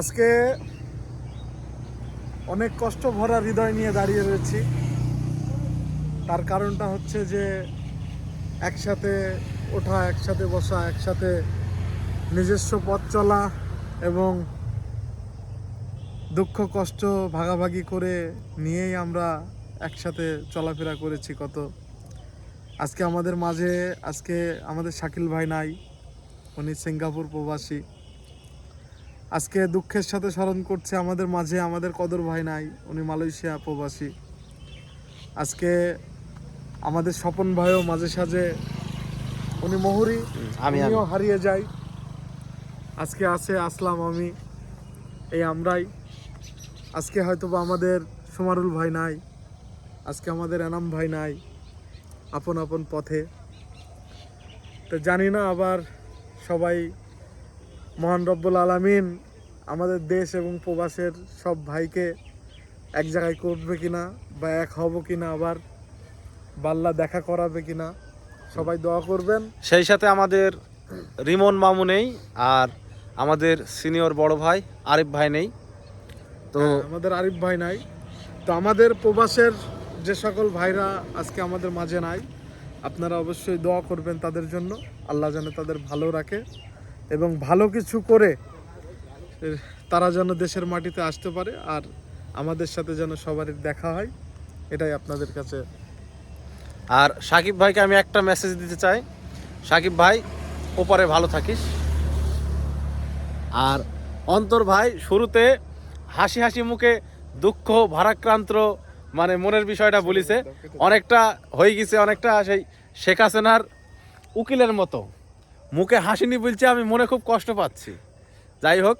আজকে অনেক কষ্ট ভরা হৃদয় নিয়ে দাঁড়িয়ে রয়েছি। তার কারণটা হচ্ছে যে একসাথে ওঠা, একসাথে বসা, একসাথে নিজস্ব পথ চলা এবং দুঃখ, কষ্ট ভাগাভাগি করে নিয়েই আমরা একসাথে চলাফেরা করেছি কত। আজকে আমাদের মাঝে, আজকে আমাদের শাকিল ভাই নাই, উনি সিঙ্গাপুর প্রবাসী। আজকে দুঃখের সাথে স্মরণ করছে আমাদের মাঝে আমাদের কদর ভাই নাই উনি মালয়েশিয়া প্রবাসী। আজকে আমাদের স্বপন ভাইও মাঝে সাঝে উনি মহুরি আমি আমিও হারিয়ে যাই আজকে আছে আসলাম আমি এই আমরাই। আজকে হয়তো বা আমাদের সোমারুল ভাই নাই আজকে আমাদের এনাম ভাই নাই আপন আপন পথে। তো জানি না আবার সবাই মহান রব্বুল আলামিন আমাদের দেশ এবং প্রবাসের সব ভাইকে এক জায়গায় করবে কিনা বা এক হব কিনা আবার বাল্লা দেখা করাবে কিনা সবাই দোয়া করবেন। সেই সাথে আমাদের রিমন মামু নেই আর আমাদের সিনিয়র বড় ভাই আরিফ ভাই নেই। তো হ্যাঁ, আমাদের আরিফ ভাই নাই। তো আমাদের প্রবাসের যে সকল ভাইরা আজকে আমাদের মাঝে নাই আপনারা অবশ্যই দোয়া করবেন তাদের জন্য। আল্লাহ যেন তাদের ভালো রাখে। এবং ভালো কিছু করে তারা যেন দেশের মাটিতে আসতে পারে আর আমাদের সাথে যেন সবারই দেখা হয়, এটাই আপনাদের কাছে। আর সাকিব ভাইকে আমি একটা মেসেজ দিতে চাই। সাকিব ভাই, ওপারে ভালো থাকিস। আর অন্তর ভাই, শুরুতে হাসি হাসি মুখে দুঃখ, ভারাক্রান্ত মানে মনের বিষয়টা বলিছে। অনেকটা হয়ে গেছে, অনেকটা সেই শেখ হাসিনার উকিলের মতো। মুখে হাসিনি বলছে আমি মনে খুব কষ্ট পাচ্ছি। যাই হোক।